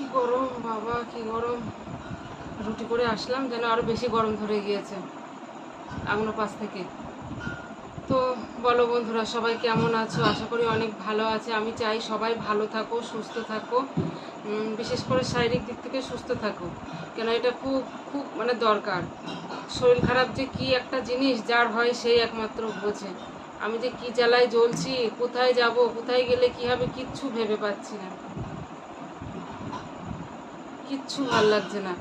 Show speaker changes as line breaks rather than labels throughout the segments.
কি গরম, বাবা, কি গরম। রুটি করে আসলাম, যেন আরও বেশি গরম ধরে গিয়েছে আগুনো পাশ থেকে। তো বলো বন্ধুরা, সবাই কেমন আছো? আশা করি অনেক ভালো আছে। আমি চাই সবাই ভালো থাকো, সুস্থ থাকো। বিশেষ করে শারীরিক দিক থেকে সুস্থ থাকো। কেন এটা খুব খুব মানে দরকার। শরীর খারাপ যে কি একটা জিনিস, যার হয় সেই একমাত্র বোঝে। আমি যে কি জ্বালায় জ্বলছি, কোথায় যাব, কোথায় গেলে কি হবে, কিচ্ছু ভেবে পাচ্ছি না। কিচ্ছু ভালো লাগছে না।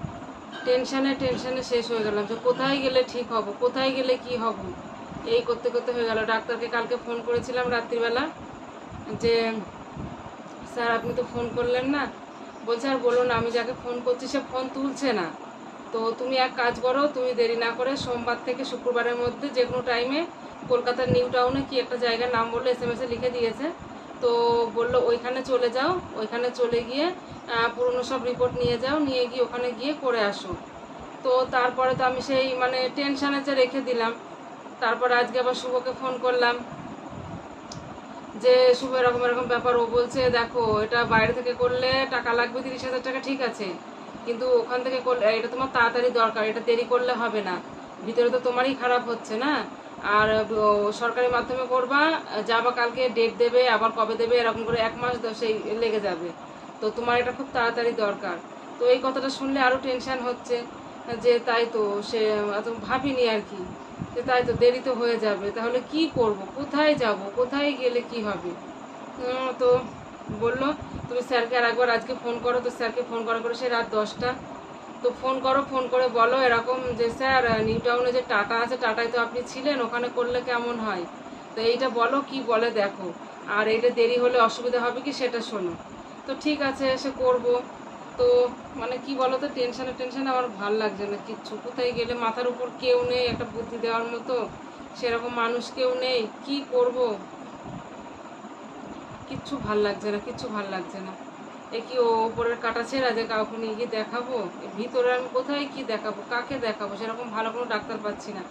টেনশানে টেনশানে শেষ হয়ে গেলাম যে কোথায় গেলে ঠিক হব, কোথায় গেলে কি হব? এই করতে করতে হয়ে গেল। ডাক্তারকে কালকে ফোন করেছিলাম রাত্রিবেলা যে, স্যার, আপনি তো ফোন করলেন না। বলছে, আর বলুন আমি যাকে ফোন করছি সে ফোন তুলছে না। তো তুমি এক কাজ করো, তুমি দেরি না করে সোমবার থেকে শুক্রবারের মধ্যে যে কোনো টাইমে কলকাতার নিউ টাউনে কি একটা জায়গার নাম বলল এস এম এসে লিখে দিয়েছে। তো বলল, ওইখানে চলে যাও, ওইখানে চলে গিয়ে পুরনো সব রিপোর্ট নিয়ে যাও, নিয়ে গিয়ে ওখানে গিয়ে করে আসো। তো তারপরে তো আমি সেই মানে টেনশানে যে রেখে দিলাম। তারপর আজকে আবার শুভকে ফোন করলাম যে, শুভ, এরকম এরকম ব্যাপার। ও বলছে, দেখো, এটা বাইরে থেকে করলে টাকা লাগবে তিরিশ হাজার টাকা, ঠিক আছে। কিন্তু ওখান থেকে করলে, এটা তোমার তাড়াতাড়ি দরকার, এটা দেরি করলে হবে না। ভিতরে তো তোমারই খারাপ হচ্ছে, না? আর সরকারি মাধ্যমে করবা, যাবা কালকে ডেট দেবে, আবার কবে দেবে, এরকম করে এক মাস সেই লেগে যাবে। তো তোমার এটা খুব তাড়াতাড়ি দরকার। তো এই কথাটা শুনলে আরও টেনশন হচ্ছে, যে তাই তো, সে, এত ভাবিনি আর কি, যে তাই তো দেরি তো হয়ে যাবে। তাহলে কি করব? কোথায় যাব? কোথায় গেলে কি হবে? তো বলল, তুমি স্যারকে আর একবার আজকে ফোন করো। তো স্যারকে ফোন করা করে সে রাত দশটা তো ফোন করো, ফোন করে বলো এরকম যে, স্যার, নিউ টাউনে যে টাটা আছে, টাটায় তো আপনি ছিলেন, ওখানে করলে কেমন হয়? তো এইটা বলো, কি বলে দেখো। আর এইটা দেরি হলে অসুবিধা হবে কি সেটা শোনো। তো ঠিক আছে, এসে করব। তো মানে কি বলো তো টেনশানে টেনশানে আমার ভালো লাগছে না কিচ্ছু। কোথায় গেলে মাথার উপর কেউ নেই, একটা বুদ্ধি দেওয়ার মতো। সেরকম মানুষ কেউ নেই, কি করব? কিচ্ছু ভালো লাগছে না, কিচ্ছু ভালো লাগছে না। এ কি ও ওপরের কাটা ছেঁড়া যে কাউকে নিয়ে গিয়ে দেখাবো? ভিতরে আমি কোথায় কি দেখাবো? কাকে দেখাবো? সেরকম ভালো কোনো ডাক্তার পাচ্ছি না।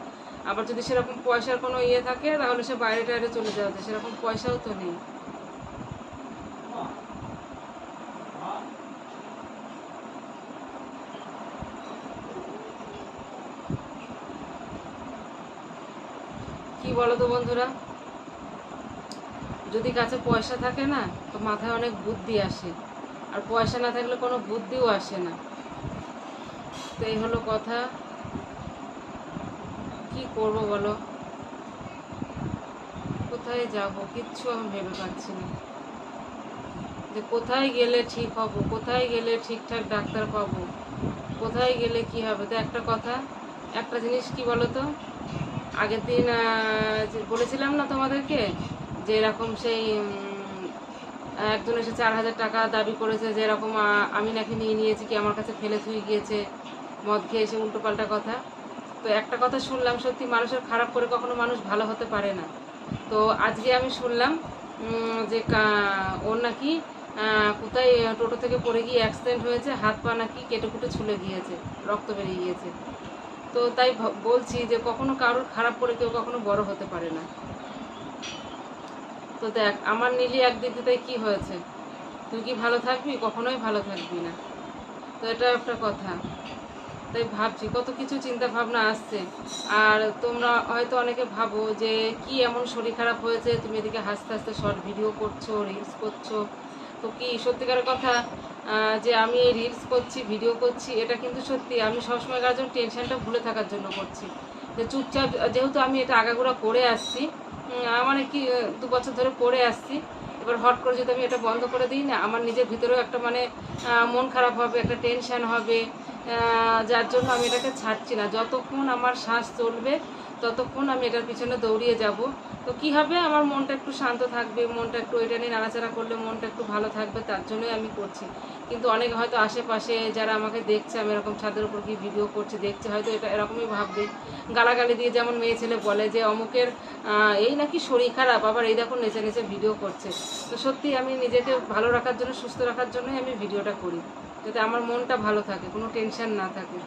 আবার যদি সেরকম পয়সার কোনো ইয়ে থাকে, তাহলে সে বাইরে টাইরে চলে যাওয়া যায়। সেরকম পয়সাও তো নেই। কি বলো তো বন্ধুরা? যদি কাছে পয়সা থাকে না, তো মাথায় অনেক বুদ্ধি আসে। আর পয়সা না থাকলে কোনো বুদ্ধিও আসে না। তো এই হলো কথা। কি করব বলো? কোথায় যাব? কিচ্ছু আমি ভেবে পাচ্ছি না। যে কোথায় গেলে ঠিক হব? কোথায় গেলে ঠিকঠাক ডাক্তার পাবো? কোথায় গেলে কি হবে? তো একটা কথা, একটা জিনিস কি বলো তো? আগের দিন বলেছিলাম না তোমাদেরকে? যে এরকম সেই একজন এসে চার হাজার টাকা দাবি করেছে যে এরকম আমি নাকি নিয়ে নিয়েছি কি, আমার কাছে ফেলে থুই গিয়েছে, মদ খেয়ে এসে উল্টো পাল্টা কথা। তো একটা কথা শুনলাম, সত্যি মানুষের খারাপ করে কখনো মানুষ ভালো হতে পারে না। তো আজকে আমি শুনলাম যে ওর নাকি কোথায় টোটো থেকে পড়ে গিয়ে অ্যাক্সিডেন্ট হয়েছে, হাত পা নাকি কেটে কুটে ছুলে গিয়েছে, রক্ত বেরিয়ে গিয়েছে। তো তাই বলছি যে কখনো কারোর খারাপ করে কেউ কখনো বড় হতে পারে না। তো দেখ, আমার নীলি একদিক দিয়ে তাই কি হয়েছে? তুই কি ভালো থাকবি? কখনোই ভালো থাকবি না। তো এটা একটা কথা। তাই ভাবছি, কত কিছু চিন্তা ভাবনা আসছে। আর তোমরা হয়তো অনেকে ভাবো যে, কি এমন শরীর খারাপ হয়েছে? তুমি এদিকে হাসতে হাসতে শর্ট ভিডিও করছ রিলস করছ। তো কি সত্যিকারের কথা? যে আমি এই রিলস করছি ভিডিও করছি, এটা কিন্তু সত্যি। আমি সবসময় কার জন্য টেনশনটা ভুলে থাকার জন্য করছি। যে চুপচাপ, যেহেতু আমি এটা আগাগোড়া করে আসছি মানে কি দু বছর ধরে পড়ে আসছি। এবার হট করে যদি আমি এটা বন্ধ করে দিই, না, আমার নিজের ভিতরেও একটা মানে মন খারাপ হবে, একটা টেনশান হবে যার জন্য আমি এটাকে ছাড়ছি না। যতক্ষণ আমার শ্বাস চলবে, ততক্ষণ আমি এটার পিছনে দৌড়িয়ে যাব। তো কি হবে? আমার মনটা একটু শান্ত থাকবে, মনটা একটু এটা নিয়ে নাড়াচাড়া করলে মনটা একটু ভালো থাকবে, তার জন্যই আমি করছি। কিন্তু অনেক হয়তো আশেপাশে যারা আমাকে দেখছে, আমি এরকম ছাদের উপর গিয়ে ভিডিও করছি, দেখছে, হয়তো এটা এরকমই ভাববে। গালাগালি দিয়ে যেমন মেয়ে ছেলে বলে যে, অমুকের এই নাকি শরীর খারাপ, আবার এই দেখো নেচে নেচে ভিডিও করছে। তো সত্যি আমি নিজেকে ভালো রাখার জন্য, সুস্থ রাখার জন্যই আমি ভিডিওটা করি, যাতে আমার মনটা ভালো থাকে, কোনো টেনশন না থাকে।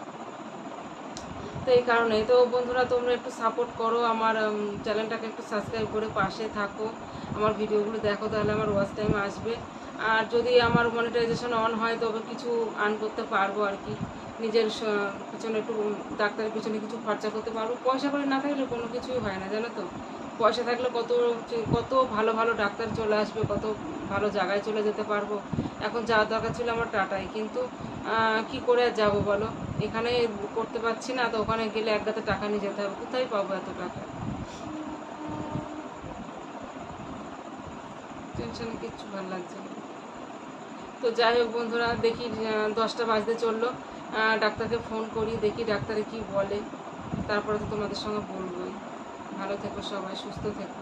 তো এই কারণে। তো বন্ধুরা, তোমরা একটু সাপোর্ট করো আমার চ্যানেলটাকে একটু সাবস্ক্রাইব করে পাশে থাকো। আমার ভিডিওগুলো দেখো, তাহলে আমার ওয়াচ টাইম আসবে। আর যদি আমার মনিটাইজেশন অন হয়, তবে কিছু আর্ন করতে পারব আর কি। নিজের পিছনে একটু ডাক্তারের পিছনে কিছু খরচা করতে পারব। পয়সা করে না থাকলে কোনো কিছুই হয় না, জানো তো? পয়সা থাকলে কত কত ভালো ভালো ডাক্তার চলে আসবে, কত ভালো জায়গায় চলে যেতে পারব। এখন যাওয়ার দরকার ছিল আমার টাটায় কিন্তু কি করে যাব বলো? এখানে করতে পারছি না, তো ওখানে গেলে এক গাতে টাকা নিয়ে যেতে হবে। কোথায় পাবো এত টাকা? টেনশনে কিচ্ছু ভালো লাগছে না। তো যাই হোক বন্ধুরা, দেখি দশটা বাজতে চলল। ডাক্তারকে ফোন করি, দেখি ডাক্তারে কি বলে। তারপরে তো তোমাদের সঙ্গে বলবোই। ভালো থেকো সবাই, সুস্থ থেকো।